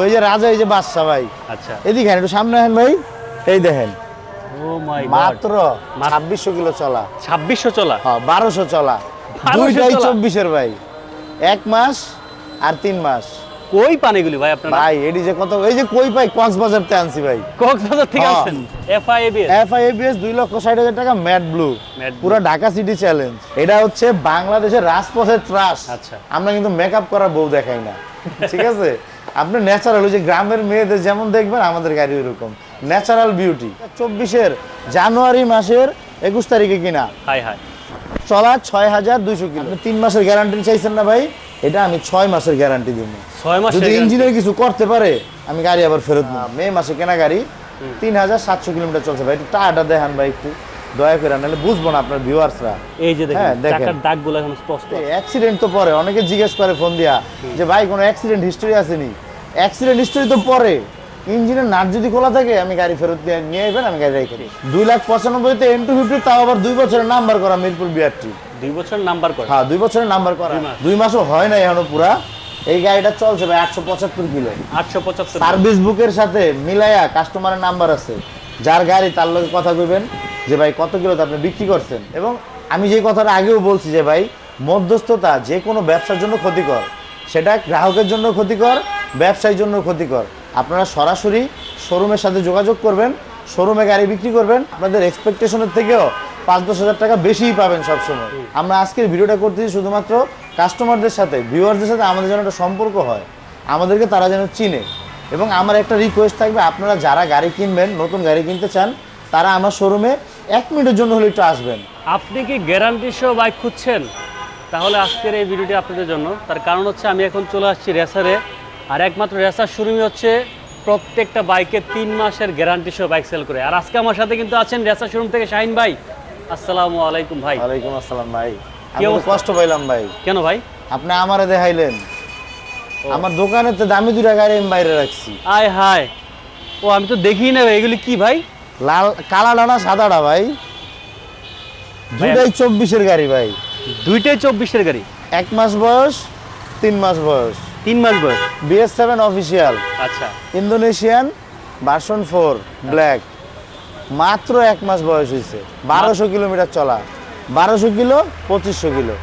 ওই যে রাজা এই যে বাদশা ভাই। আচ্ছা। এদিকে একটু সামনে আহেন ভাই। এই দেখেন। মাত্র ছাব্বিশশো কিলো চলা। ছাব্বিশশো চলা? হ্যাঁ বারোশো চলা। দুইটাই চব্বিশের ভাই। এক মাস আর তিন মাস। কই পানিগুলি ভাই আপনারা? ভাই এডি যে কত এই যে কই পাই? কক্সবাজার তে আনছি ভাই। কক্সবাজার থেকে এফআইএবিএস এফ আই দুই লক্ষ ষাট হাজার টাকা ম্যাট ব্লু। পুরো ঢাকা সিটি চ্যালেঞ্জ। এটা হচ্ছে বাংলাদেশের রাজপথের ত্রাস। আচ্ছা। আমরা কিন্তু মেকআপ করা বউ দেখাই না। ঠিক আছে? আপনি ন্যাচারাল ওই যে গ্রামের মেয়েদের যেমন দেখবেন আমাদের গাড়ি ওইরকম। ন্যাচারাল বিউটি চব্বিশের জানুয়ারি মাসের একুশ তারিখে কিনা? হাই হাই চলা ছয় হাজার দুইশো কিলো। আপনি তিন মাসের গ্যারান্টি চাইছেন না ভাই? এটা আমি ছয় মাসের গ্যারান্টি দিব। ছয় মাস যদি ইঞ্জিনের কিছু করতে পারে আমি গাড়ি আবার ফেরত নেব মে মাসে কেনা গাড়ি তিন হাজার সাতশো কিলোমিটার চলছে ভাই। একটু টায়ারটা দেখান ভাই একটু। দয়া করে নাহলে বুঝব না আপনার ভিউয়ার্সরা এই যে হ্যাঁ, দেখেন। দেখেন। চাকার দাগগুলো এখন স্পষ্ট। অ্যাক্সিডেন্ট তো পরে অনেকে জিজ্ঞেস করে ফোন দিয়া যে ভাই কোনো অ্যাক্সিডেন্ট হিস্টোরি আসেনি? অ্যাক্সিডেন্ট হিস্টোরি তো পরে। ইঞ্জিনের নাট যদি খোলা থাকে আমি গাড়ি ফেরত দিয়ে নিয়ে আসবেন আমি গাড়ি রেখে দিই। দুই লাখ পঁচানব্বইতে এন টু ফিফটি তাও আবার দুই বছরের নাম্বার করা মিরপুর বিআরটি। দুই বছর নাম্বার করা। হ্যাঁ দুই বছরের নাম্বার করা। দুই মাসও হয় না এখনও পুরা। এই গাড়িটা চলছে ভাই আটশো পঁচাত্তর কিলো। আটশো পঁচাত্তর। সার্ভিস বুকের সাথে মিলাইয়া কাস্টমারের নাম্বার আছে। যার গাড়ি তার লগে কথা কইবেন যে ভাই কত কিলোতে আপনি বিক্রি করছেন? এবং আমি যে কথাটা আগেও বলছি যে ভাই মধ্যস্থতা যে কোনো ব্যবসার জন্য ক্ষতিকর। সেটা গ্রাহকের জন্য ক্ষতিকর ব্যবসায়ীর জন্য ক্ষতিকর। আপনারা সরাসরি শোরুমের সাথে যোগাযোগ করবেন, শোরুমে গাড়ি বিক্রি করবেন, আপনাদের এক্সপেকটেশনের থেকেও পাঁচ দশ হাজার টাকা বেশিই পাবেন সবসময়। আমরা আজকের ভিডিওটা করতেছি শুধুমাত্র কাস্টমারদের সাথে ভিউয়ারদের সাথে আমাদের যেন একটা সম্পর্ক হয়, আমাদেরকে তারা যেন চিনে। এবং আমার একটা রিকোয়েস্ট থাকবে, আপনারা যারা গাড়ি কিনবেন, নতুন গাড়ি কিনতে চান, তারা আমার শোরুমে এক মিনিটের জন্য হলে একটু আসবেন। আপনি কি গ্যারান্টি সহ বাইক খুঁজছেন? তাহলে আজকের এই ভিডিওটি আপনাদের জন্য। তার কারণ হচ্ছে আমি এখন চলে আসছি রেসারে। আর একমাত্র রেসার শোরুমই হচ্ছে প্রত্যেকটা বাইকে তিন মাসের গ্যারান্টি সহ বাইক সেল করে। আর আজকে আমার সাথে কিন্তু আছেন রেসার শোরুম থেকে শাহিন ভাই। আসসালামু আলাইকুম ভাই। ওয়ালাইকুম আসসালাম ভাই। কি আমি তো অবস্থা? কষ্ট পাইলাম ভাই। কেন ভাই? আপনি আমারে দেখাইলেন। আমার দোকানে তো দামি দুটা গাড়ি আমি বাইরে রাখছি। আয় হায়। ও আমি তো দেখি না ভাই, এগুলি কি ভাই? লাল কালা ডানা সাদাটা ভাই? দুটাই চব্বিশের গাড়ি ভাই। দুইটাই চব্বিশের গাড়ি? এক মাস বয়স তিন মাস বয়স। তিন মাস বয়স। বিএস সেভেন অফিসিয়াল আচ্ছা। ইন্দোনেশিয়ান ভার্সন ফোর ব্ল্যাক মাত্র এক মাস বয়স হয়েছে। বারোশো কিলোমিটার চলা। বারোশো কিলো পঁচিশশো কিলো।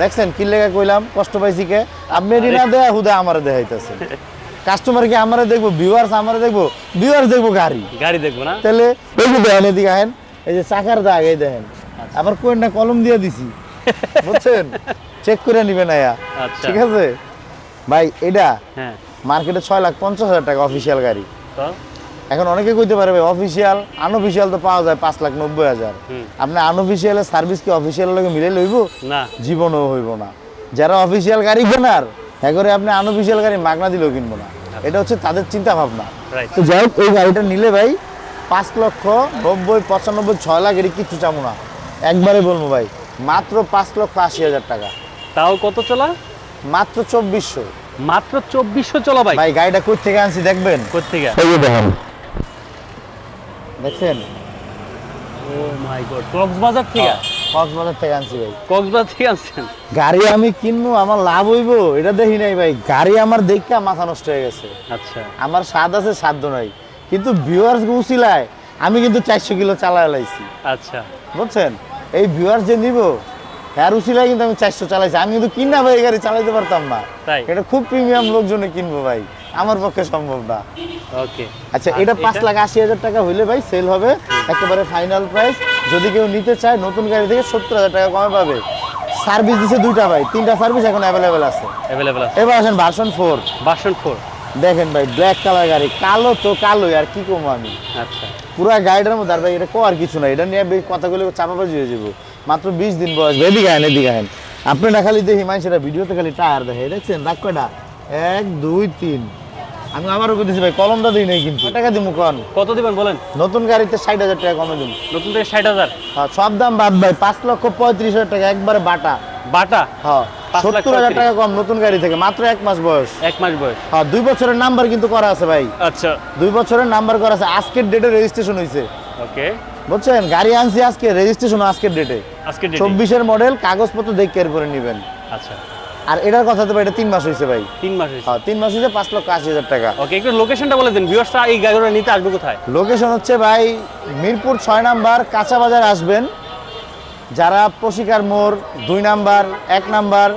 দেখছেন কি লেগে কইলাম? কষ্ট পাইছি কে? আপনি না দেয়া হুদা আমারে দেখাইতেছে কাস্টমার কি আমারে দেখব ভিউয়ার্স আমারে দেখব ভিউয়ার্স দেখব গাড়ি। গাড়ি দেখব না? তাহলে এই যে দেখেন এদিকে আহেন এই যে চাকার দাগ এই দেখেন। আবার কোন না কলম দিয়ে দিছি। বুঝছেন? চেক করে নিবেন আয়া। আচ্ছা। ঠিক আছে? ভাই এটা হ্যাঁ। মার্কেটে ছয় লাখ পঞ্চাশ হাজার টাকা অফিসিয়াল গাড়ি। তো? এখন অনেকে কইতে পারে ভাই অফিসিয়াল আনঅফিসিয়াল তো পাওয়া যায় পাঁচ লাখ নব্বই হাজার। আপনি আনঅফিসিয়ালের সার্ভিস কি অফিসিয়াল লগে মিলে লইব? না। জীবনও হইব না। যারা অফিসিয়াল গাড়ি কেনার হ্যাঁ করে আপনি আনঅফিসিয়াল গাড়ি মাগনা দিলেও কিনবো না। এটা হচ্ছে তাদের চিন্তা ভাবনা তো যাই হোক এই গাড়িটা নিলে ভাই পাঁচ লক্ষ নব্বই পঁচানব্বই ছয় লাখ এটি কিচ্ছু চামো না। একবারে বলব ভাই মাত্র পাঁচ লক্ষ আশি হাজার টাকা। তাও কত চলা? মাত্র চব্বিশশো। মাত্র চব্বিশশো চলা বাইক ভাই গাড়িটা কই থেকে আনছি দেখবেন? কোথেকে এই যে দেখেন। দেখছেন? ও মাই গড কক্সবাজার থেকে? কক্সবাজার থেকে আনছি ভাই। কক্সবাজার থেকে আসছেন গাড়ি আমি কিনবো আমার লাভ হইব এটা দেখি নাই ভাই। গাড়ি আমার দেখা মাথা নষ্ট হয়ে গেছে। আচ্ছা। আমার স্বাদ আছে সাধ্য নাই। কিন্তু ভিউয়ার্স আমি কিন্তু চারশো কিলো চালায় লাইছি। আচ্ছা। বুঝছেন? এই ভিউয়ার্স যে নিব উচিলায় কিন্তু আমি চারশো চালাইছি। আমি কিন্তু কিনা ভাই গাড়ি চালাইতে পারতাম না। এটা খুব প্রিমিয়াম লোকজনে কিনবো ভাই। আমার পক্ষে সম্ভব না। ওকে আচ্ছা এটা পাঁচ লাখ আশি হাজার টাকা হইলে ভাই সেল হবে। একেবারে ফাইনাল প্রাইস যদি কেউ নিতে চায় নতুন গাড়ি থেকে সত্তর হাজার টাকা কমে পাবে। সার্ভিস দিছে দুইটা ভাই। তিনটা সার্ভিস এখন অ্যাভেলেবেল আছে। অ্যাভেলেবল আছে। এবার আসেন ভার্সন ফোর বাসন ফোর দেখেন ভাই ব্ল্যাক কালার গাড়ি। কালো তো কালোই আর কি কমো আমি? আচ্ছা। পুরা গাড়িটার মধ্যে আর ভাই এটা কোয়ার কিছু নাই। এটা নিয়ে কথাগুলো চাপাবাজি হয়ে যাব। মাত্র বিশ দিন বয়স। এদিকে আহেন এদিকে আহেন আপনি না খালি দেখি মানুষেরা ভিডিওতে খালি টায়ার দেখে দেখছেন? রাখ কয়টা? এক দুই তিন। আমি আবারও বলতেছি ভাই কলমটা দিই নাই কিন্তু। টাকা দিমু কন? কত দিবেন বলেন? নতুন গাড়িতে ষাট হাজার টাকা কমে দিন নতুন থেকে ষাট হাজার? হ্যাঁ সব দাম বাদ ভাই পাঁচ লক্ষ পঁয়ত্রিশ হাজার টাকা একবারে বাটা। বাটা? হ্যাঁ সত্তর হাজার টাকা কম নতুন গাড়ি থেকে মাত্র এক মাস বয়স। এক মাস বয়স। হ্যাঁ দুই বছরের নাম্বার কিন্তু করা আছে ভাই। আচ্ছা। দুই বছরের নাম্বার করা আছে আজকের ডেটে রেজিস্ট্রেশন হয়েছে ওকে বুঝছেন? গাড়ি আনছি আজকে রেজিস্ট্রেশন আজকের ডেটে আজকে চব্বিশের মডেল কাগজপত্র দেখে করে নেবেন। আচ্ছা। আর এটার কথা তো ভাই এটা তিন মাস হয়েছে ভাই। তিন মাস হয়েছে হ্যাঁ তিন মাস হয়েছে পাঁচ লক্ষ আশি হাজার টাকা। ওকে একটু লোকেশনটা বলে দিন ভিউয়ার্সরা এই গাড়িগুলো নিতে আসবে কোথায়? লোকেশন হচ্ছে ভাই মিরপুর ছয় নাম্বার কাঁচা বাজার আসবেন। যারা প্রশিকার মোড় দুই নাম্বার এক নাম্বার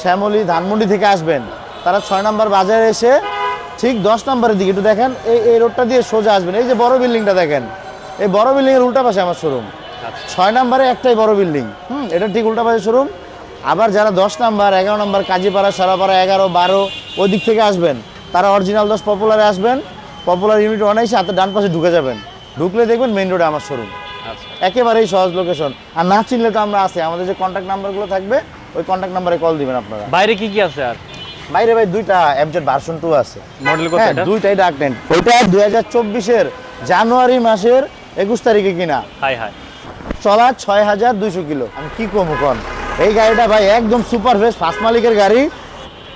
শ্যামলী ধানমন্ডি থেকে আসবেন তারা ছয় নাম্বার বাজারে এসে ঠিক দশ নাম্বারের দিকে একটু দেখেন এই এই রোডটা দিয়ে সোজা আসবেন। এই যে বড় বিল্ডিংটা দেখেন। এই বড় বিল্ডিংয়ের উল্টা পাশে আমার শোরুম আচ্ছা। ছয় নাম্বারে একটাই বড় বিল্ডিং। হুম এটা ঠিক উল্টা পাশে শোরুম আবার যারা দশ নাম্বার এগারো নাম্বার কাজীপাড়া সারাপাড়া এগারো বারো ওই দিক থেকে আসবেন তারা অরিজিনাল দশ পপুলারে আসবেন পপুলার ইউনিট অনেক হাতে ডান পাশে ঢুকে যাবেন। ঢুকলে দেখবেন মেইন রোডে আমার শোরুম আচ্ছা। একেবারেই সহজ লোকেশন আর না চিনলে তো আমরা আছি। আমাদের যে কন্ট্যাক্ট নাম্বারগুলো থাকবে ওই কন্ট্যাক্ট নাম্বারে কল দিবেন আপনারা। বাইরে কি কি আছে আর? বাইরে ভাই দুইটা এফজেড ভার্সন টু আছে। মডেল কত হ্যাঁ এটা? দুইটাই ডাক নেন ওইটা দুই হাজার চব্বিশের জানুয়ারি মাসের একুশ তারিখে কিনা? হাই হাই। চলা ছয় হাজার দুইশো কিলো। আমি কি কমু কন এই গাড়িটা ভাই একদম সুপার ফেস্ট ফার্স্ট মালিকের গাড়ি।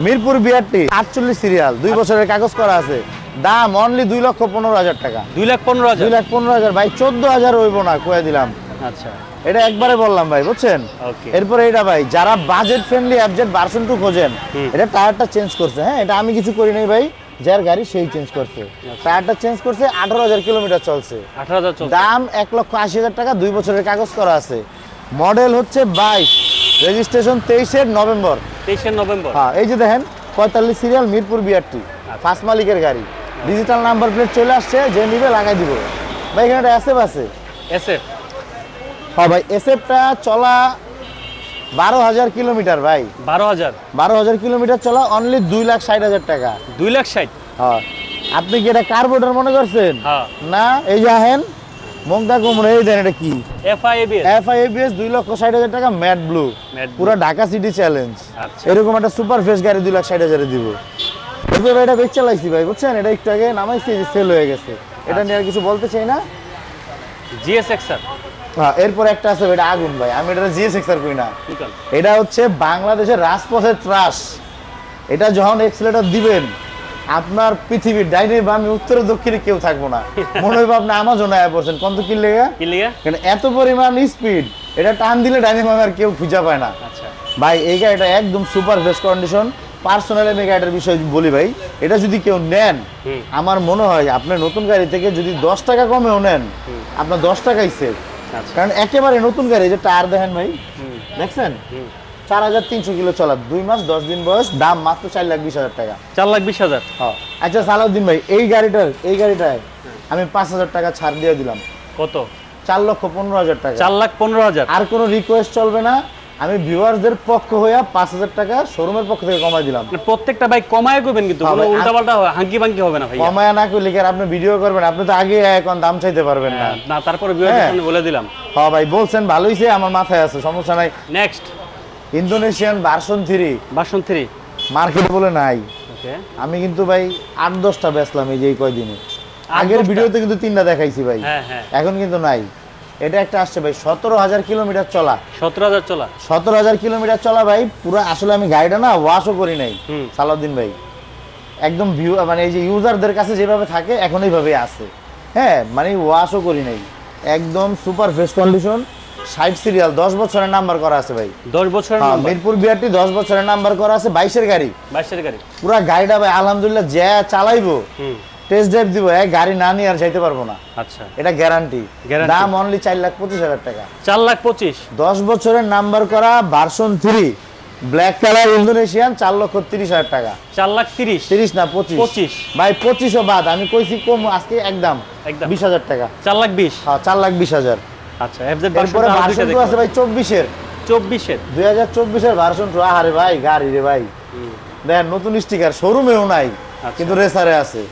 মিরপুর বিআরটি আটচল্লিশ সিরিয়াল দুই বছরের কাগজ করা আছে। দাম অনলি দুই লক্ষ পনেরো হাজার টাকা। দুই লাখ পনেরো হাজার? দুই লাখ পনেরো হাজার। ভাই চোদ্দ হাজার হইব না কয়ে দিলাম। আচ্ছা। এটা একবারে বললাম ভাই বুঝছেন? এরপরে এটা ভাই যারা বাজেট ফ্রেন্ডলি অ্যাবজেট ভার্সন টু খোঁজেন এটা টায়ারটা চেঞ্জ করছে। হ্যাঁ এটা আমি কিছু করি নাই ভাই। যার গাড়ি সেই চেঞ্জ করছে। টায়ারটা চেঞ্জ করছে আঠারো হাজার কিলোমিটার চলছে। দাম এক লক্ষ আশি হাজার টাকা দুই বছরের কাগজ করা আছে। মডেল হচ্ছে বাইশ রেজিস্ট্রেশন তেইশের নভেম্বর। তেইশে নভেম্বর। হ্যাঁ এই যে দেখেন পঁয়তাল্লিশ সিরিয়াল মিরপুর বিআরটি ফার্স্ট মালিকের গাড়ি। ডিজিটাল নাম্বার প্লেট চলে আসছে যে নিবে লাগাই দিব। ভাই এখানে একটা এসএফ আছে। এসএফ হ্যাঁ ভাই এসএফটা চলা বারো হাজার কিলোমিটার ভাই। বারো হাজার। বারো হাজার কিলোমিটার চলা অনলি দুই লাখ ষাট হাজার টাকা। দুই লাখ ষাট? হ্যাঁ। আপনি কি এটা কার্বোর্ডার মনে করছেন? হ্যাঁ। না এই যে আহেন মংদা কুমড়ো এই দেন এটা কি? এফআইএবিএস এফআইএবিএস দুই লক্ষ ষাট হাজার টাকা ম্যাট ব্লু পুরো ঢাকা সিটি চ্যালেঞ্জ আচ্ছা। এরকম একটা সুপার ফ্রেশ গাড়ি দুই লাখ ষাট হাজারে দিব। এরপর এটা বেচ চালাইছি ভাই বুঝছেন? এটা একটু আগে নামাইছি যে সেল হয়ে গেছে। এটা নিয়ে আর কিছু বলতে চাই না? জিএস এক্সার এরপর একটা আছে এটা আগুন ভাই। আমি এটা জিএস এক্সার করি না। এটা হচ্ছে বাংলাদেশের রাজপথের ত্রাস। এটা যখন এক্সিলেটর দিবেন আপনার পৃথিবীর ডাইনে বামে উত্তরে দক্ষিণে কেউ থাকব না। মনে হইব আপনি আমাজন আয়া পড়ছেন। কত কি লেগে? কারণ এত পরিমাণ স্পিড এটা টান দিলে ডাইনে বামে আর কেউ খুঁজে পায় না। আচ্ছা। ভাই এই গাড়িটা একদম সুপার ফ্রেশ কন্ডিশন পার্সোনালি আমি গাড়িটার বিষয়ে বলি ভাই এটা যদি কেউ নেন আমার মনে হয় আপনার নতুন গাড়ি থেকে যদি দশ টাকা কমেও নেন আপনার দশ টাকাই সেভ কারণ একেবারে নতুন গাড়ি যে টায়ার দেখেন ভাই দেখছেন? চার হাজার তিনশো কিলো চলা দুই মাস দশ দিন বয়স দাম মাত্র চার লাখ বিশ হাজার টাকা। চার লাখ বিশ হাজার? হ্যাঁ। আচ্ছা সালাউদ্দিন ভাই এই গাড়িটার এই গাড়িটায় আমি পাঁচ হাজার টাকা ছাড় দিয়ে দিলাম। কত? চার লক্ষ পনেরো হাজার টাকা। চার লাখ পনেরো হাজার। আর কোনো রিকোয়েস্ট চলবে না আমি ভিউয়ারদের পক্ষ হইয়া পাঁচ হাজার টাকা শোরুমের পক্ষ থেকে কমাই দিলাম। মানে প্রত্যেকটা বাইক কমায় করবেন কিন্তু হ্যাঁ কোনো উল্টাপাল্টা হাঙ্কি বাঙ্কি হবে না ভাই কমায়া না করলে কি আপনি ভিডিও করবেন? আপনি তো আগে এখন দাম চাইতে পারবেন না। না তারপরে বিয়ের হ্যাঁ। বলে দিলাম। হ্যাঁ ভাই বলছেন ভালোইছে আমার মাথায় আছে সমস্যা নাই। Next Indonesian version three version three market বলে নাই। আমি কিন্তু ভাই আট দশটা বেচলাম এই যে কয়দিনে। আগের ভিডিওতে কিন্তু তিনটা দেখাইছি ভাই। হ্যাঁ হ্যাঁ। এখন কিন্তু নাই। এটা একটা আসছে ভাই সতেরো হাজার কিলোমিটার চলা। সতেরো হাজার চলা। সতেরো হাজার কিলোমিটার চলা ভাই পুরো আসলে আমি গাড়িটা না ওয়াশও করি নাই। সালাউদ্দিন ভাই একদম ভিউ মানে এই যে ইউজারদের কাছে যেভাবে থাকে এখন এইভাবেই আছে। হ্যাঁ মানে ওয়াশও করি নাই। একদম সুপার ফ্রেশ কন্ডিশন ষাট সিরিয়াল দশ বছরের নাম্বার করা আছে ভাই। দশ বছরের হ্যাঁ, মিরপুর বিআরটি দশ বছরের নাম্বার করা আছে বাইশের গাড়ি। বাইশের গাড়ি। পুরা গাড়িটা ভাই আলহামদুলিল্লাহ যা চালাইবো। টেস্ট ড্রাইভ দিব এক গাড়ি না নিয়ে আর যাইতে পারব না। আচ্ছা। এটা গ্যারান্টি দাম অনলি চার লাখ পঁচিশ হাজার টাকা। চার লাখ পঁচিশ? দশ বছরের নাম্বার করা version three black colour Indonesian চার লক্ষ তিরিশ হাজার টাকা। চার লাখ তিরিশ? তিরিশ না পঁচিশ। পঁচিশ। ভাই পঁচিশও বাদ আমি কইছি কম আজকে একদম একদম। বিশ হাজার টাকা। চার লাখ বিশ? হ্যাঁ চার লাখ বিশ হাজার। আচ্ছা এরপরে ভার্সন টু আছে ভাই চব্বিশের। চব্বিশের? দুই হাজার চব্বিশের ভার্সন টু ভাই গাড়ি রে ভাই। দেখেন নতুন স্টিকার শোরুমেও নাই আচ্ছা। কিন্তু রেসারে আছে।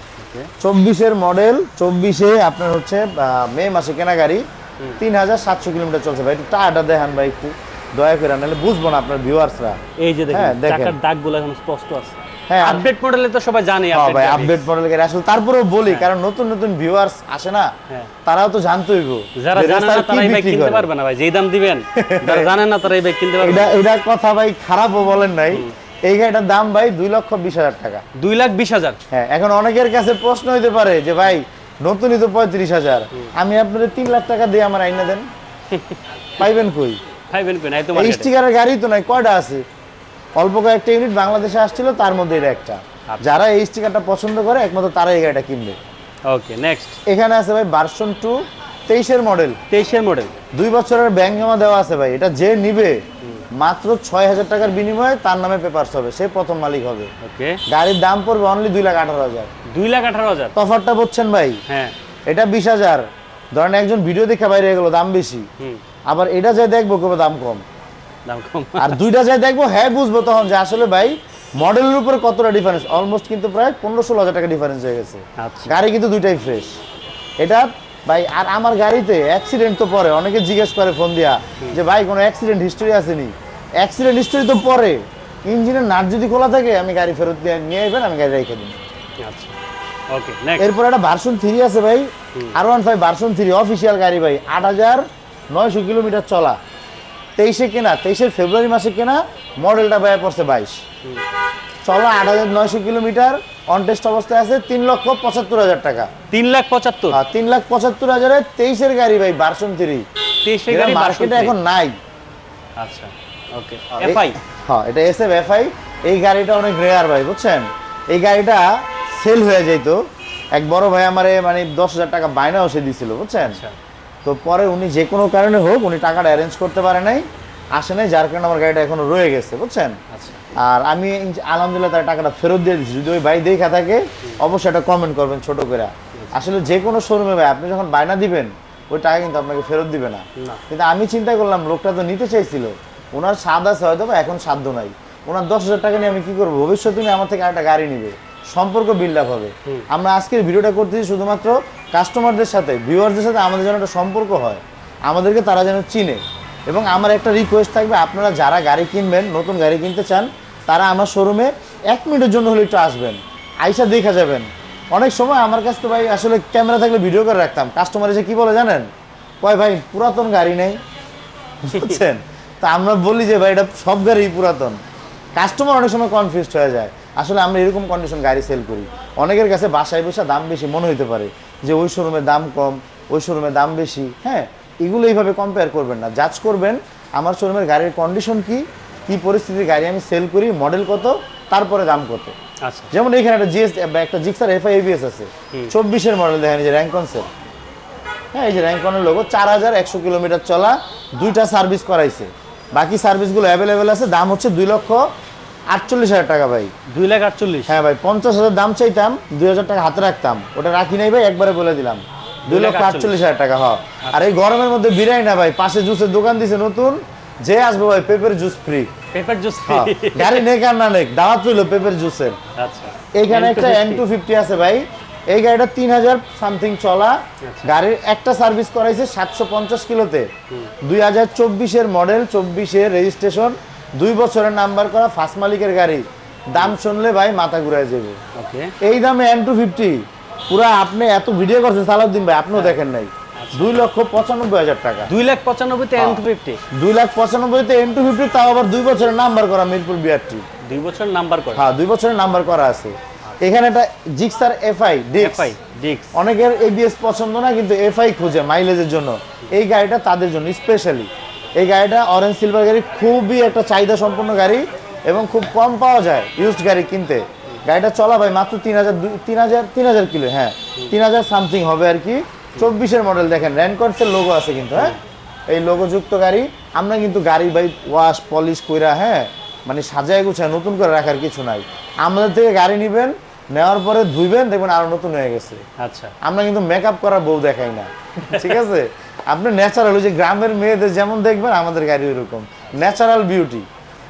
চব্বিশের মডেল চব্বিশে আপনার হচ্ছে মে মাসে কেনা গাড়ি তিন হাজার সাতশো কিলোমিটার চলছে ভাই একটু টায়ারটা দেখান ভাই একটু। দয়া করে নাহলে বুঝব না আপনার ভিউয়ার্সরা এই যে হ্যাঁ, দেখেন। চাকার দাগগুলো এখন স্পষ্ট আছে। হ্যাঁ আপডেট মডেলে তো সবাই জানে হ্যাঁ ভাই আপডেট মডেল গাড়ি আসলে তারপরেও বলি কারণ নতুন নতুন ভিউয়ার্স আসে না হ্যাঁ। তারাও তো জানতেই গো। যারা জানে না তারা এই বাইক কিনতে পারবে না ভাই যেই দাম দিবেন যারা জানে না তারা এই বাইক কিনতে পারবে এটা এটা কথা ভাই খারাপও বলেন নাই। এই গাড়িটার দাম ভাই দুই লক্ষ বিশ হাজার টাকা। দুই লাখ বিশ হাজার? হ্যাঁ এখন অনেকের কাছে প্রশ্ন হইতে পারে যে ভাই নতুনই তো পঁয়ত্রিশ হাজার। আমি আপনাদের তিন লাখ টাকা দিয়ে আমার আইনা দেন। পাইবেন কই? তো স্টিকারের গাড়ি তো নাই কয়টা আছে? অল্প কয়েকটা ইউনিট বাংলাদেশে আসছিল তার মধ্যে এটা একটা। আচ্ছা। যারা এই স্টিকারটা পছন্দ করে একমাত্র তারা এই গাড়িটা কিনবে। ওকে নেক্সট এখানে আছে ভাই ভার্সন টু তেইশের মডেল তেইশের মডেল দুই বছরের ব্যাংক জমা দেওয়া আছে ভাই এটা যে নিবে মাত্র ছয় হাজার টাকার বিনিময়ে তার নামে পেপারস হবে সে প্রথম মালিক হবে। ওকে। গাড়ির দাম পড়বে অনলি দুই লাখ আঠারো হাজার। দুই লাখ আঠারো হাজার? তফারটা বলছেন ভাই? হ্যাঁ। এটা বিশ হাজার। ধরেন একজন ভিডিও দেখে বাইরে গেলো দাম বেশি। আবার এটা যাই দেখব কেবল দাম কম। দাম কম। আর দুইটা যাই দেখব হ্যাঁ বুঝব তখন যে আসলে ভাই মডেলের উপর কতটা ডিফারেন্স অলমোস্ট কিন্তু প্রায় পনেরো ষোলো হাজার টাকা ডিফারেন্স হয়ে গেছে। আচ্ছা। গাড়ি কিন্তু দুইটাই ফ্রেশ এটা ভাই আর আমার গাড়িতে অ্যাক্সিডেন্ট তো পরে অনেকে জিজ্ঞেস করে ফোন দিয়া যে ভাই কোনো অ্যাক্সিডেন্ট হিস্টোরি আসেনি? অ্যাক্সিডেন্ট হিস্টোরি তো পরে। ইঞ্জিনের নাট যদি খোলা থাকে আমি গাড়ি ফেরত দিয়ে নিয়ে আসবেন আমি গাড়ি রেখে দিন আচ্ছা। ওকে নেক্সট এরপর একটা ভার্সন থ্রি আছে ভাই। আর one five version three official গাড়ি ভাই। আট হাজার নয়শো কিলোমিটার চলা। তেইশে কেনা তেইশের ফেব্রুয়ারি মাসে কেনা মডেলটা ব্যয় পড়ছে বাইশ। চলা আট হাজার নয়শো কিলোমিটার অনটেস্ট অবস্থায় আছে তিন লক্ষ পঁচাত্তর হাজার টাকা। তিন লাখ পঁচাত্তর? আর তিন লাখ পঁচাত্তর হাজারে তেইশের গাড়ি ভাই ভার্সন থ্রি তেইশের গাড়ি মার্কেটে এখন নাই। আচ্ছা। ওকে এফআই হ্যাঁ এটা এস এফ এফ এই গাড়িটা অনেক রেয়ার ভাই বুঝছেন? এই গাড়িটা সেল হয়ে যেত। এক বড় ভাই আমারে মানে দশ হাজার টাকা বায়নাও সে দিছিল বুঝছেন? আচ্ছা। তো পরে উনি যে কোনো কারণে হোক উনি টাকাটা অ্যারেঞ্জ করতে পারে নাই আসে নাই যার কারণে আমার গাড়িটা এখনও রয়ে গেছে বুঝছেন? আচ্ছা। আর আমি আলহামদুলিল্লাহ তার টাকাটা ফেরত দিয়ে দিচ্ছি যদি ওই ভাই দেখা থাকে অবশ্যই একটা কমেন্ট করবেন ছোট করে। আসলে যে কোনো শোরুমে ভাই আপনি যখন বায়না দিবেন ওই টাকা কিন্তু আপনাকে ফেরত দিবে না। কিন্তু আমি চিন্তা করলাম লোকটা তো নিতে চাইছিল। ওনার স্বাদ আছে হয়তো বা এখন সাধ্য নাই। ওনার দশ হাজার টাকা নিয়ে আমি কি করব? ভবিষ্যতে উনি আমার থেকে একটা গাড়ি নিবে। সম্পর্ক বিল্ড আপ হবে। আমরা আজকের ভিডিওটা করতেছি শুধুমাত্র কাস্টমারদের সাথে ভিউয়ারদের সাথে আমাদের যেন একটা সম্পর্ক হয়। আমাদেরকে তারা যেন চিনে। এবং আমার একটা রিকোয়েস্ট থাকবে আপনারা যারা গাড়ি কিনবেন নতুন গাড়ি কিনতে চান তারা আমার শোরুমে এক মিনিটের জন্য হলে একটু আসবেন। আইসা দেখা যাবেন। অনেক সময় আমার কাছ তো ভাই আসলে ক্যামেরা থাকলে ভিডিও করে রাখতাম। কাস্টমার এসে কি বলে জানেন? কয় ভাই পুরাতন গাড়ি নেই। বুঝছেন? তা আমরা বলি যে ভাই এটা সব গাড়ি পুরাতন। কাস্টমার অনেক সময় কনফিউজড হয়ে যায়। আসলে আমরা এরকম কন্ডিশন গাড়ি সেল করি। অনেকের কাছে বাসায় বসে দাম বেশি মনে হতে পারে যে ওই শোরুমে দাম কম ওই শোরুমে দাম বেশি। হ্যাঁ এগুলো এইভাবে কম্পেয়ার করবেন না। জাজ করবেন আমার শোরুমের গাড়ির কন্ডিশন কি কি পরিস্থিতির গাড়ি আমি সেল করি মডেল কত তারপরে দাম কত। আচ্ছা। যেমন এখানে একটা জিএস একটা জিক্সার এফআই এবিএস আছে। চব্বিশের মডেল দেখেন যে র্যাঙ্কন সেল হ্যাঁ এই যে র্যাঙ্কনের লোগো চার হাজার একশো কিলোমিটার চলা দুইটা সার্ভিস করাইছে। বাকি সার্ভিসগুলো অ্যাভেলেবেল আছে। দাম হচ্ছে দুই লক্ষ আটচল্লিশ হাজার টাকা ভাই। দুই লাখ আটচল্লিশ। হ্যাঁ ভাই পঞ্চাশ হাজার দাম চাইতাম দুই হাজার টাকা হাতে রাখতাম। ওটা রাখি নাই ভাই একবারে বলে দিলাম। দুই লক্ষ আটচল্লিশ হাজার টাকা হ আর এই গরমের মধ্যে বিরাই না ভাই পাশে জুসের দোকান দিছে নতুন যে আসবে ভাই paper juice free paper juice হ্যাঁ গাড়ি নেক আর না নেক দাওয়াত রইল পেপের জুসের আচ্ছা। এইখানে একটা এন টু ফিফটি আছে ভাই। এই গাড়িটা তিন হাজার সামথিং চলা। গাড়ির একটা সার্ভিস করাইছে সাতশো পঞ্চাশ কিলোতে। দুই হাজার চব্বিশের মডেল চব্বিশের রেজিস্ট্রেশন দুই বছরের নাম্বার করা ফার্স্ট মালিকের গাড়ি। দাম শুনলে ভাই মাথা ঘুরায় যাবে। এই দামে এন টু ফিফটি পুরা আপনি এত ভিডিও করছেন সালাউদ্দিন ভাই আপনিও দেখেন নাই। দুই লক্ষ পঁচানব্বই হাজার টাকা। দুই লাখ পঁচানব্বইতে এন টু ফিফটি দুই লাখ পঁচানব্বইতে এন টু ফিফটি তাও আবার দুই বছরের নাম্বার করা মিরপুর বিআরটি দুই বছর নাম্বার করে। হ্যাঁ দুই বছরের নাম্বার করা আছে। এখানে একটা জিক্সার এফআই এফআই ডিক্স অনেকের এবিএস পছন্দ না কিন্তু এফআই খুঁজে মাইলেজের জন্য। এই গাড়িটা তাদের জন্য স্পেশালি এই গাড়িটা অরেঞ্জ সিলভার গাড়ি খুবই একটা চাহিদা সম্পন্ন গাড়ি এবং খুব কম পাওয়া যায় ইউজড গাড়ি কিনতে। গাড়িটা চলা ভাই মাত্র তিন হাজার তিন হাজার তিন হাজার কিলো হ্যাঁ। তিন হাজার সামথিং হবে আর কি। চব্বিশের মডেল দেখেন র্যানকটসের লোগো আছে কিন্তু হ্যাঁ। এই লোগো যুক্ত গাড়ি। আমরা কিন্তু গাড়ি বাই ওয়াশ পলিশ কইরা হ্যাঁ মানে সাজায় গুছায় নতুন করে রাখার কিছু নাই। আমাদের থেকে গাড়ি নেবেন নেওয়ার পরে ধুইবেন দেখবেন আরও নতুন হয়ে গেছে। আচ্ছা। আমরা কিন্তু মেকআপ করা বউ দেখাই না। ঠিক আছে? আপনি ন্যাচারাল ওই যে গ্রামের মেয়েদের যেমন দেখবেন আমাদের গাড়ি ওইরকম। ন্যাচারাল বিউটি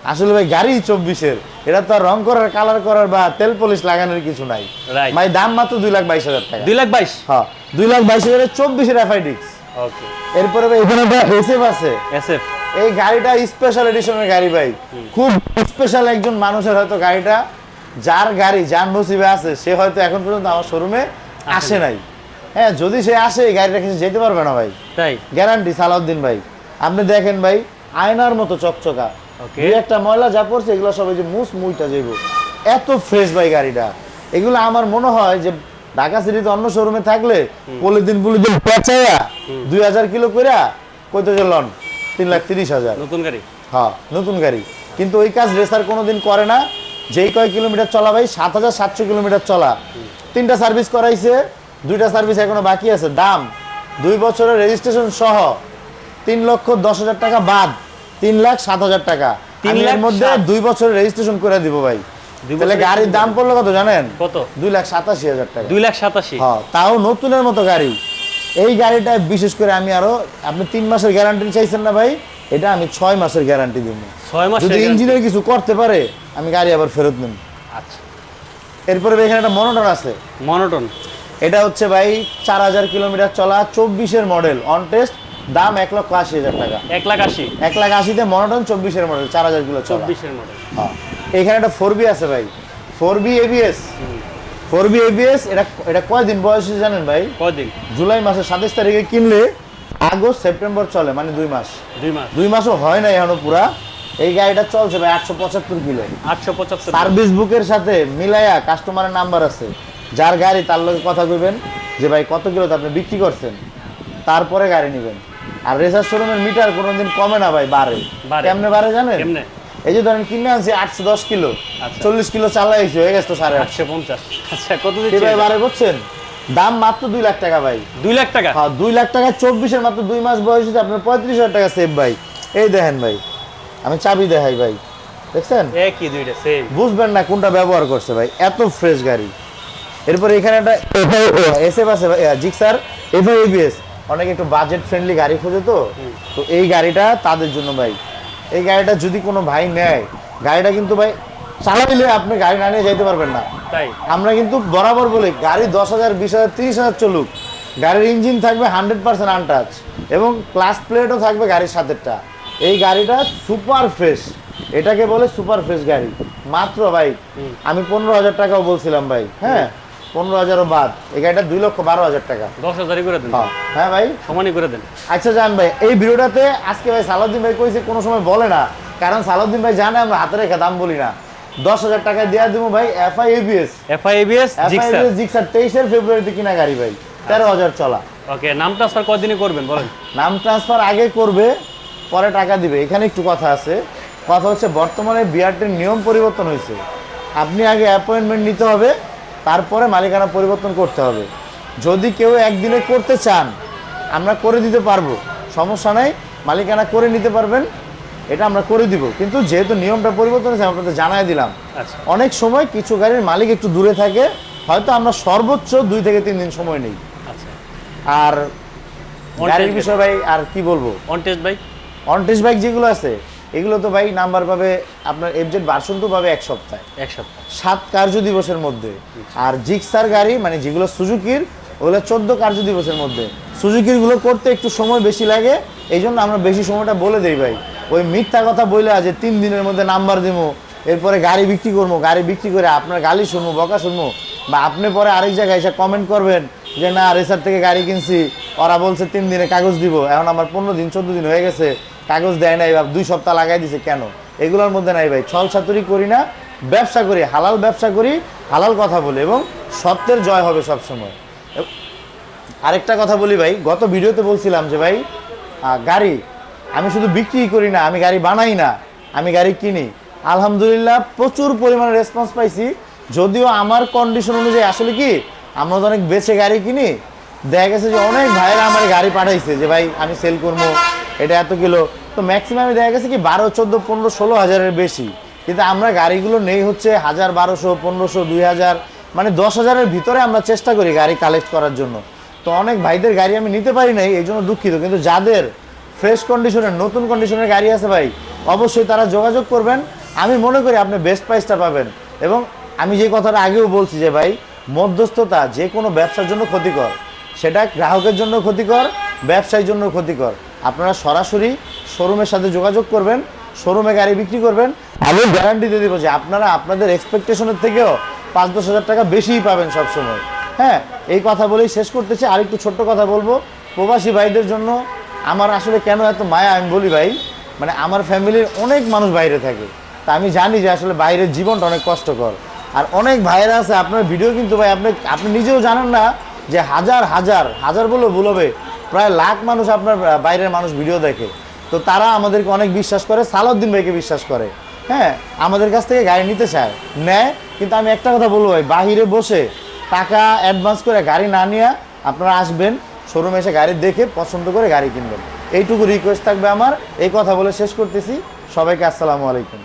আসলে ভাই গাড়ি চব্বিশের। এটা তো রং করার কালার করার বা তেল পলিশ লাগানোর কিছু নাই। ভাই দাম মাত্র দুই লাখ বাইশ হাজার টাকা। দুই লাখ বাইশ? হ্যাঁ। দুই লাখ বাইশ হাজারের চব্বিশের এফআইডিক্স ওকে এরপরে ভাই এখানে এসএফ আছে। এস এফ এই গাড়িটা স্পেশাল এডিশনের গাড়ি ভাই। খুব স্পেশাল একজন মানুষের হয়তো গাড়িটা যার গাড়ি যার নসিবে আছে সে হয়তো এখন পর্যন্ত আমার শোরুমে আসে নাই। হ্যাঁ যদি সে আসে এই গাড়িটা কিছু যেতে পারবে না ভাই? তাই? গ্যারান্টি সালাউদ্দিন ভাই। আপনি দেখেন ভাই আয়নার মতো চকচকা. দুই একটা ময়লা যা পড়ছে এগুলো সব এই যে মুস মুইটা যাইব। এত ফ্রেশ ভাই গাড়িটা। এগুলো আমার মনে হয় যে ঢাকা সিটিতে অন্য শোরুমে থাকলে পলিদিন পলিদিন পেঁচাইয়া দুই হাজার কিলো কইরা কইতে চলন তিন লাখ তিরিশ হাজার। নতুন গাড়ি? হ্যাঁ নতুন গাড়ি। কিন্তু ওই কাজ রেসার কোনোদিন করে না। যেই কয় কিলোমিটার চলা ভাই? সাত হাজার সাতশো কিলোমিটার চলা। তিনটা সার্ভিস করাইছে দুইটা সার্ভিস এখনও বাকি আছে। দাম দুই বছরের রেজিস্ট্রেশন সহ তিন লক্ষ দশ হাজার টাকা বাদ তিন লাখ সাত হাজার টাকা। তিন তিন লাখ লাখ মধ্যে দুই বছরের রেজিস্ট্রেশন করে দিব ভাই। তাহলে গাড়ির দাম পড়ল কত জানেন? কত? দুই লাখ সাতাশি হাজার টাকা। দুই লাখ সাতাশি? হ্যাঁ তাও নতুনের মতো গাড়ি। এই গাড়িটা বিশেষ করে আমি আরও আপনি তিন মাসের গ্যারান্টি চাইছেন না ভাই? এটা আমি ছয় মাসের গ্যারান্টি দিব। ছয় মাস যদি ইঞ্জিনের কিছু করতে পারে আমি গাড়ি আবার ফেরত নেব। আচ্ছা। এরপরে এখানে একটা মনোটন আছে। মনোটন এটা হচ্ছে ভাই চার হাজার কিলোমিটার চলা চব্বিশের মডেল অন টেস্ট দাম এক লক্ষ আশি হাজার টাকা। এক লাখ আশি। এক লাখ আশিতে মনোটন চব্বিশের মডেল চার হাজার কিলো চব্বিশের মডেল হ্যাঁ। এখানে একটা ফোর বি আছে ভাই। Four B ABS four B ABS এটা এটা কয়দিন বয়স জানেন ভাই? কদিন জুলাই মাসের সাতাশ তারিখে কিনলে আগস্ট সেপ্টেম্বর চলে মানে দুই মাস। দুই মাস। দুই মাসও হয় না এখনও পুরা। এই গাড়িটা চলছে ভাই আটশো পঁচাত্তর কিলো। আটশো পঁচাত্তর সার্ভিস বুকের সাথে মিলাইয়া কাস্টমারের নাম্বার আছে। যার গাড়ি তার লগে কথা কইবেন যে ভাই কত কিলো আপনি বিক্রি করছেন? তারপরে গাড়ি নেবেন। আর রেসার শোরুমের মিটার কোনোদিন কমে না ভাই বাড়ে। কেমনে বাড়ে জানেন? কেমনে? এই যে ধরেন কিনে আনছি আটশো দশ কিলো। আচ্ছা। চল্লিশ কিলো চালাইছি হয়ে গেছে তো সাড়ে আটশো। পঞ্চাশ। আচ্ছা কত ভাই বাড়ে করছেন দাম মাত্র দুই লাখ টাকা ভাই। দুই লাখ টাকা? হ্যাঁ দুই লাখ টাকা চব্বিশের মাত্র দুই মাস বয়স হচ্ছে আপনার পঁয়ত্রিশ হাজার টাকা সেভ ভাই। এই দেখেন ভাই আমি চাবি দেখাই ভাই। দেখছেন? একই দুইটা বুঝবেন না কোনটা ব্যবহার করছে ভাই এত ফ্রেশ গাড়ি। এরপর এখানে একটা এসএফ আছে জিক্সার এফআই এবিএস অনেকে একটু বাজেট ফ্রেন্ডলি গাড়ি খোঁজে তো। তো এই গাড়িটা তাদের জন্য ভাই। এই গাড়িটা যদি কোনো ভাই নেয় গাড়িটা কিন্তু ভাই চালাইলে আপনি গাড়ি না নিয়ে যাইতে পারবেন না। তাই? আমরা কিন্তু বরাবর বলি গাড়ি দশ হাজার বিশ হাজার তিরিশ হাজার চলুক গাড়ির ইঞ্জিন থাকবে হান্ড্রেড পার্সেন্ট আনটাচ এবং ক্লাস প্লেটও থাকবে গাড়ির সাথেরটা। এই গাড়িটা সুপার ফ্রেশ এটাকে বলে সুপার ফ্রেশ গাড়ি। মাত্র ভাই আমি পনেরো হাজার টাকাও বলছিলাম ভাই হ্যাঁ? পনেরো হাজারও বাদ এই গাড়িটা দুই লক্ষ বারো হাজার টাকা। দশ হাজারই করে দেন। হ্যাঁ হ্যাঁ ভাই। সমানই করে দেন। আচ্ছা জান ভাই এই ভিডিওটাতে আজকে ভাই সালাউদ্দিন ভাই কইছে কোনো সময় বলে না কারণ সালাউদ্দিন ভাই জানে আমরা হাতে রেখে দাম বলি না। দশ হাজার টাকা দেওয়া দিব ভাই FI ABS FI ABS Gixxer তেইশের ফেব্রুয়ারিতে কিনা গাড়ি ভাই। তেরো হাজার চলা। ওকে নাম ট্রান্সফার কদিনে করবেন বলেন? নাম ট্রান্সফার আগে করবে পরে টাকা দিবে। এখানে একটু কথা আছে। কথা হচ্ছে বর্তমানে বিআরটির নিয়ম পরিবর্তন হয়েছে। আপনি আগে অ্যাপয়েন্টমেন্ট নিতে হবে তারপরে মালিকানা পরিবর্তন করতে হবে। যদি কেউ একদিনে করতে চান আমরা করে দিতে পারব। সমস্যা নাই মালিকানা করে নিতে পারবেন। এটা আমরা করে দিব। কিন্তু যেহেতু নিয়মটা পরিবর্তন হয়েছে আপনাদের জানাই দিলাম। আচ্ছা। অনেক সময় কিছু গাড়ির মালিক একটু দূরে থাকে হয়তো আমরা সর্বোচ্চ দুই থেকে তিন দিন সময় নেই। আচ্ছা। আর গাড়ির বিষয় ভাই আর কি বলব? অন বাইক অনটেস্ট বাইক যেগুলো আছে এগুলো তো ভাই নাম্বার পাবে আপনার এফজেড ভার্সন টু পাবে এক সপ্তাহে। এক সপ্তাহ। সাত কার্য দিবসের মধ্যে। আর জিক্সার গাড়ি মানে যেগুলো সুজুকির ওগুলো চোদ্দ কার্য দিবসের মধ্যে। সুজুকিরগুলো করতে একটু সময় বেশি লাগে এই জন্য আমরা বেশি সময়টা বলে দেই ভাই। ওই মিথ্যা কথা বলে যে তিন দিনের মধ্যে নাম্বার দেবো এরপরে গাড়ি বিক্রি করব গাড়ি বিক্রি করে আপনার গালি শুনব বকা শুনব বা আপনি পরে আরেক জায়গায় এসে কমেন্ট করবেন যে, না, রেসার থেকে গাড়ি কিনছি, ওরা বলছে তিন দিনে কাগজ দিব, এখন আমার পনেরো দিন, চোদ্দ দিন হয়ে গেছে, কাগজ দেয় নাই বা দুই সপ্তাহ লাগাই দিছে, কেন? এগুলোর মধ্যে নাই ভাই, ছল ছাতুরি করি না, ব্যবসা করি, হালাল ব্যবসা করি, হালাল কথা বলি এবং সত্যের জয় হবে সব সময় আরেকটা কথা বলি ভাই, গত ভিডিওতে বলছিলাম যে ভাই গাড়ি আমি শুধু বিক্রি করি না, আমি গাড়ি বানাই না, আমি গাড়ি কিনি। আলহামদুলিল্লাহ প্রচুর পরিমাণে রেসপন্স পাইছি। যদিও আমার কন্ডিশন অনুযায়ী আসলে কি, আমরা তো অনেক বেছে গাড়ি কিনি। দেখা গেছে যে অনেক ভাইরা আমার গাড়ি পাঠাইছে যে, ভাই, আমি সেল করব, এটা এত কিলো। তো ম্যাক্সিমাম দেখা গেছে কি, বারো, চোদ্দ, পনেরো, ষোলো হাজারের বেশি। কিন্তু আমরা গাড়িগুলো নেই হচ্ছে হাজার, বারোশো, পনেরোশো, দুই হাজার মানে দশ হাজারের ভিতরে আমরা চেষ্টা করি গাড়ি কালেক্ট করার জন্য। তো অনেক ভাইদের গাড়ি আমি নিতে পারি নাই, এই জন্য দুঃখিত। কিন্তু যাদের ফ্রেশ কন্ডিশনের নতুন কন্ডিশনের গাড়ি আছে ভাই। অবশ্যই তারা যোগাযোগ করবেন। আমি মনে করি আপনি বেস্ট প্রাইসটা পাবেন। এবং আমি যে কথাটা আগেও বলছি যে ভাই, মধ্যস্থতা যে কোনো ব্যবসার জন্য ক্ষতিকর। সেটা গ্রাহকের জন্য ক্ষতিকর, ব্যবসায়ীর জন্য ক্ষতিকর। আপনারা সরাসরি শোরুমের সাথে যোগাযোগ করবেন শোরুমে গাড়ি বিক্রি করবেন। আমি গ্যারান্টি দিয়ে দিব যে আপনারা আপনাদের এক্সপেকটেশনের থেকেও পাঁচ দশ হাজার টাকা বেশিই পাবেন সবসময়। হ্যাঁ এই কথা বলেই শেষ করতেছি। আরেকটু ছোট্ট কথা বলব। প্রবাসী ভাইদের জন্য আমার আসলে কেন এত মায়া আমি বলি ভাই? মানে আমার ফ্যামিলির অনেক মানুষ বাইরে থাকে। তা আমি জানি যে আসলে বাইরের জীবনটা অনেক কষ্টকর। আর অনেক ভাইরা আছে, আপনার ভিডিও কিন্তু ভাই আপনি আপনি নিজেও জানেন না যে হাজার হাজার হাজার বলে ভুল হবে। প্রায় লাখ মানুষ আপনার বাইরের মানুষ ভিডিও দেখে। তো তারা আমাদেরকে অনেক বিশ্বাস করে, সালাউদ্দিন ভাইকে বিশ্বাস করে। হ্যাঁ আমাদের কাছ থেকে গাড়ি নিতে চায়। নেয়, কিন্তু আমি একটা কথা বলব ভাই, বাহিরে বসে টাকা অ্যাডভান্স করে গাড়ি না নিয়ে আপনারা আসবেন। শোরুমে এসে গাড়ি দেখে পছন্দ করে গাড়ি কিনবেন। এইটুকু রিকোয়েস্ট থাকবে আমার। এই কথা বলে শেষ করতেছি। সবাইকে আসসালামু আলাইকুম।